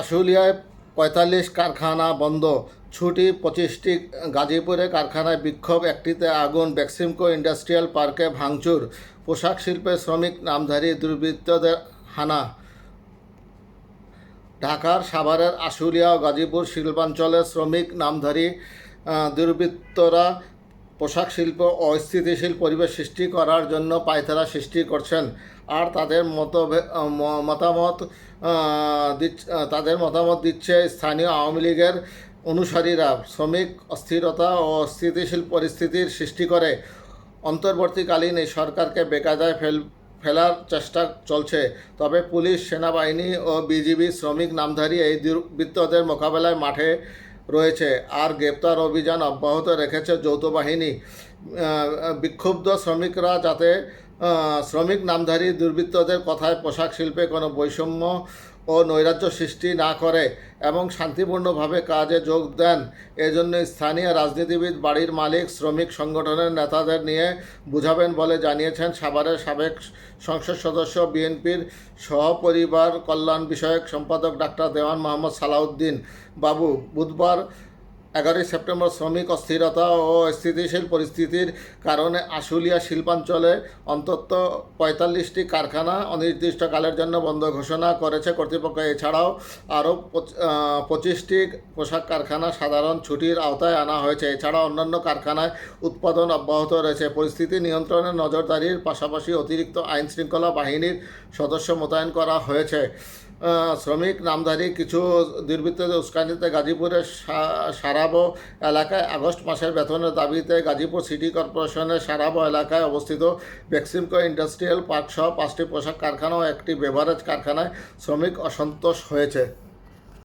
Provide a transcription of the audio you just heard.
আশুলিয়ায় পঁয়তাল্লিশ কারখানা বন্ধ। ছুটি পঁচিশটি গাজীপুরে কারখানায় বিক্ষোভ, একটিতে আগুন, বেক্সিমকো ইন্ডাস্ট্রিয়াল পার্কে ভাঙচুর, পোশাক শিল্পে শ্রমিক, নামধারী দুর্বৃত্তদের হানা। ঢাকার সাভারের আশুলিয়া ও গাজীপুর শিল্পাঞ্চলে শ্রমিক, নামধারী দুর্বৃত্তরা পোশাক শিল্প অস্থিতিশীল পরিবেশ সৃষ্টি করার জন্য পায়তারা সৃষ্টি করছেন। আর তাদের মত মতামত তাদের মতামত দিচ্ছে স্থানীয় আওয়ামী লীগের অনুসারীরা। শ্রমিক অস্থিরতা ও অস্থিতিশীল পরিস্থিতির সৃষ্টি করে। অন্তর্বর্তীকালীন এই সরকারকে বেকায়দায় ফেল ফেলার চেষ্টা চলছে। তবে পুলিশ, সেনাবাহিনী ও বিজিবি শ্রমিক নামধারী এই দুর্বৃত্তদের মোকাবেলায় মাঠে রয়েছে। আর গ্রেপ্তার অভিযান অব্যাহত রেখেছে যৌথ বাহিনী। বিক্ষুব্ধ শ্রমিকরা যাতে শ্রমিক নামধারী দুর্বৃত্তদের কথায় পোশাক শিল্পে কোনো বৈষম্য ও নৈরাজ্য সৃষ্টি না করে এবং শান্তিপূর্ণভাবে কাজে যোগ দেন। এজন্য স্থানীয় রাজনীতিবিদ বাড়ির মালিক, শ্রমিক সংগঠনের নেতাদের নিয়ে বুঝাবেন বলে জানিয়েছেন সাভারের সাবেক সংসদ সদস্য বিএনপির সহপরিবার কল্যাণ বিষয়ক সম্পাদক ডাক্তার দেওয়ান মোহাম্মদ সালাউদ্দিন। বাবু, বুধবার এগারোই সেপ্টেম্বর শ্রমিক অস্থিরতা ও স্থিতিশীল পরিস্থিতির কারণে আশুলিয়া শিল্পাঞ্চলে অন্তত পঁয়তাল্লিশটি কারখানা অনির্দিষ্টকালের জন্য বন্ধ ঘোষণা করেছে কর্তৃপক্ষ। এছাড়াও আরও পঁচিশটি পোশাক কারখানা সাধারণ ছুটির আওতায় আনা হয়েছে। এছাড়া অন্যান্য কারখানায় উৎপাদন অব্যাহত রয়েছে। পরিস্থিতি নিয়ন্ত্রণে নজরদারির পাশাপাশি অতিরিক্ত আইন শৃঙ্খলা বাহিনীর সদস্য মোতায়েন করা হয়েছে। শ্রমিক, নামধারী কিছু দুর্বৃত্তদের উস্কানিতে গাজীপুরের সারাবো এলাকায় আগস্ট মাসের বেতনের দাবিতে গাজীপুর সিটি কর্পোরেশনের সারাবো এলাকায় অবস্থিত বেক্সিমকো ইন্ডাস্ট্রিয়াল পার্ক সহ পাঁচটি পোশাক কারখানা ও একটি বেভারেজ কারখানায় শ্রমিক অসন্তোষ হয়েছে।